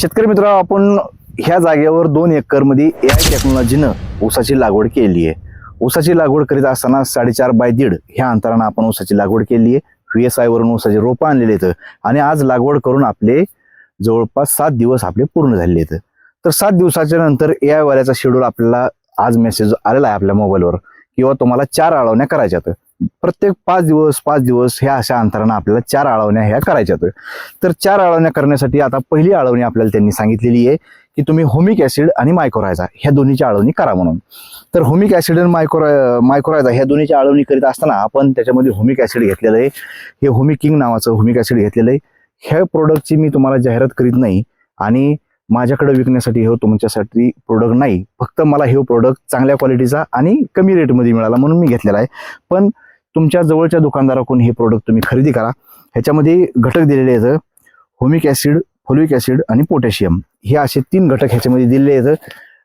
शेतकरी मित्र आपण ह्या जागेवर दोन एकरमध्ये ए आय टेक्नॉलॉजीनं ऊसाची लागवड केली आहे. ऊसाची लागवड करीत असताना साडेचार बाय दीड ह्या अंतरानं आपण ऊसाची लागवड केली आहे. व्ही एस आयवरून ऊसाचे रोपं आणलेले आहेत. आणि आज लागवड करून आपले जवळपास सात दिवस आपले पूर्ण झालेले आहेत. तर सात दिवसाच्या नंतर ए आय वाल्याचा शेड्यूल आपल्याला आज मेसेज आलेला आहे आपल्या मोबाईलवर किंवा तुम्हाला चार आळवण्या करायच्यात प्रत्येक पाच दिवस पाच दिवस ह्या अशा अंतरानं आपल्याला चार आळवण्या ह्या करायच्यात तर चार आळवण्या करण्यासाठी आता पहिली आळवणी आपल्याला त्यांनी सांगितलेली आहे की तुम्ही होमिक ॲसिड आणि मायक्रोरायझा ह्या दोन्हीची आळवणी करा म्हणून. तर होमिक ॲसिड आणि मायक्रो मायक्रोरायझा ह्या दोन्हीची आळवणी करीत असताना आपण त्याच्यामध्ये होमिक ॲसिड घेतलेलं आहे. हे होमिकिंग नावाचं होमिक ॲसिड घेतलेलं आहे. ह्या प्रोडक्टची मी तुम्हाला जाहिरात करीत नाही आणि माझ्याकडे विकण्यासाठी हे तुमच्यासाठी प्रोडक्ट नाही. फक्त मला हे प्रोडक्ट चांगल्या क्वालिटीचा आणि कमी रेटमध्ये मिळाला म्हणून मी घेतलेला आहे. पण तुमच्या जवळच्या दुकानदाराकडून हे प्रोडक्ट तुम्ही खरेदी करा. ह्याच्यामध्ये घटक दिलेले आहेत. होमिक ॲसिड फोलिक ॲसिड आणि पोटॅशियम. हे असे तीन घटक ह्याच्यामध्ये दिलेले आहेत.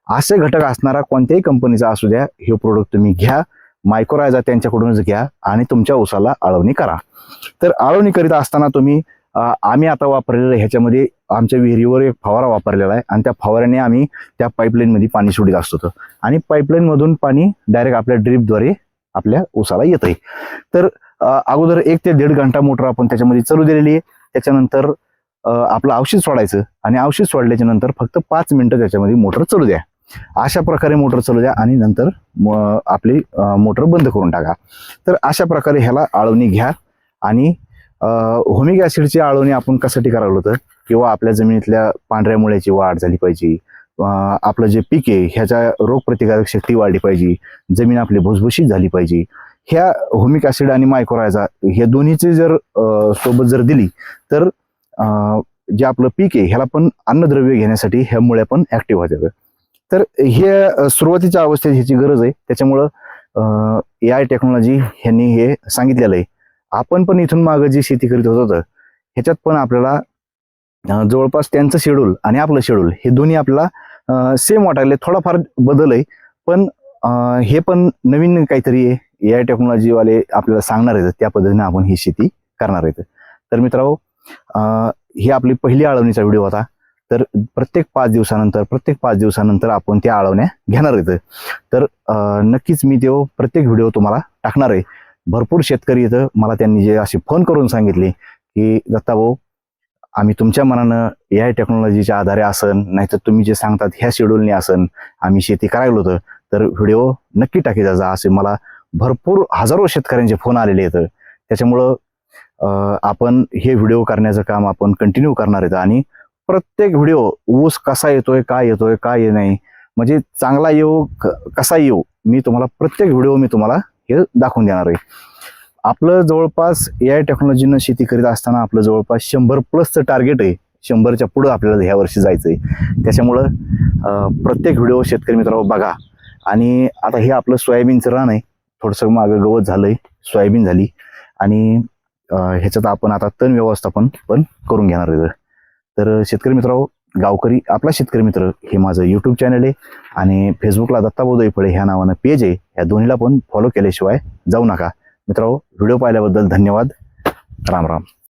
असे घटक असणारा कोणत्याही कंपनीचा असू द्या हे प्रोडक्ट तुम्ही घ्या मायक्रोरायझा त्यांच्याकडूनच घ्या आणि तुमच्या उसाला आळवणी करा. तर आळवणी करीत असताना तुम्ही आम्ही आता वापरलेलं ह्याच्यामध्ये आमच्या विहिरीवर एक फवारा वापरलेला आहे आणि त्या फवाऱ्याने आम्ही त्या पाईपलाईनमध्ये पाणी सोडित असतो. आणि पाईपलाईनमधून पाणी डायरेक्ट आपल्या ड्रीपद्वारे आपल्या उसाला येत आहे तर अगोदर एक ते दीड घंटा मोटर आपण त्याच्यामध्ये चालू दिलेली आहे. त्याच्यानंतर आपलं औषध सोडायचं आणि औषध सोडल्याच्या नंतर फक्त पाच मिनिटं त्याच्यामध्ये मोटर चालू द्या. अशा प्रकारे मोटर चालू द्या आणि नंतर आपली मोटर बंद करून टाका. तर अशा प्रकारे ह्याला आळवणी घ्या आणि होमिक ऍसिडची आळवणी आपण कशासाठी करावलं होतं? किंवा आपल्या जमिनीतल्या पांढऱ्या मुळ्याची वाढ झाली पाहिजे आपलं जे पीक आहे ह्याच्या रोगप्रतिकारक शक्ती वाढली पाहिजे जमीन आपली भुसभुशीत झाली पाहिजे. ह्या होमिक ऍसिड आणि मायक्रोरायझा हे दोन्हीचे जर सोबत जर दिली तर जे आपलं पीक आहे ह्याला पण अन्नद्रव्य घेण्यासाठी ह्यामुळे पण ऍक्टिव्ह होतात तर हे सुरुवातीच्या अवस्थेत ह्याची गरज आहे. त्याच्यामुळं ए आय टेक्नॉलॉजी ह्यांनी हे सांगितलेलं आहे. आपण पण इथून मागं जी शेती करीत होतो ह्याच्यात पण आपल्याला जवळपास त्यांचं शेड्यूल आणि आपलं शेड्यूल हे दोन्ही आपला सेम वाटायला. थोडाफार बदल आहे. पण हे पण नवीन काहीतरी आहे. ए आय टेक्नॉलॉजीवाले आपल्याला सांगणार आहेत. त्या पद्धतीने आपण ही शेती करणार आहेत. तर मित्रांनो अं, ही आपली पहिली आळवणीचा व्हिडिओ होता. तर प्रत्येक पाच दिवसानंतर प्रत्येक पाच दिवसानंतर आपण त्या आळवण्या घेणार आहेत. तर नक्कीच मी तो प्रत्येक व्हिडिओ तुम्हाला टाकणार आहे. भरपूर शेतकरी इथं मला त्यांनी जे असे फोन करून सांगितले की दत्ता भाऊ आम्ही तुमच्या मनानं ए आय टेक्नॉलॉजीच्या आधारे असन नाहीतर तुम्ही जे सांगतात ह्या शेड्यूलने असन आम्ही शेती करायला होतं तर व्हिडिओ नक्की टाकी जा असे मला भरपूर हजारो शेतकऱ्यांचे फोन आलेले आहेत. त्याच्यामुळं आपण हे व्हिडिओ करण्याचं काम आपण कंटिन्यू करणार आहेत. आणि प्रत्येक व्हिडिओ ऊस कसा येतोय काय येतोय काय ये नाही म्हणजे चांगला येऊ क- कसा येऊ मी तुम्हाला प्रत्येक व्हिडिओ मी तुम्हाला हे दाखवून देणार आहे. आपलं जवळपास ए आय टेक्नॉलॉजीनं शेती करीत असताना आपलं जवळपास शंभर प्लसचं टार्गेट आहे. शंभरच्या पुढं आपल्याला ह्या वर्षी जायचं आहे त्याच्यामुळं प्रत्येक व्हिडिओ शेतकरी मित्रांनो बघा. आणि आता हे आपलं सोयाबीनचं रान आहे. थोडंसं मागं गवत झालं आहे सोयाबीन झाली. आणि ह्याच्यात आपण आता तण व्यवस्थापन पण करून घेणार आहे. तर शेतकरी मित्रांनो गावकरी आपला शेतकरी मित्र हे माझं यूट्यूब चॅनल आहे. आणि फेसबुकला दत्ताबोधई फळे ह्या नावानं पेज आहे. ह्या दोन्हीला पण फॉलो केल्याशिवाय जाऊ नका. मित्रांनो व्हिडिओ पाहिल्याबद्दल धन्यवाद. राम राम.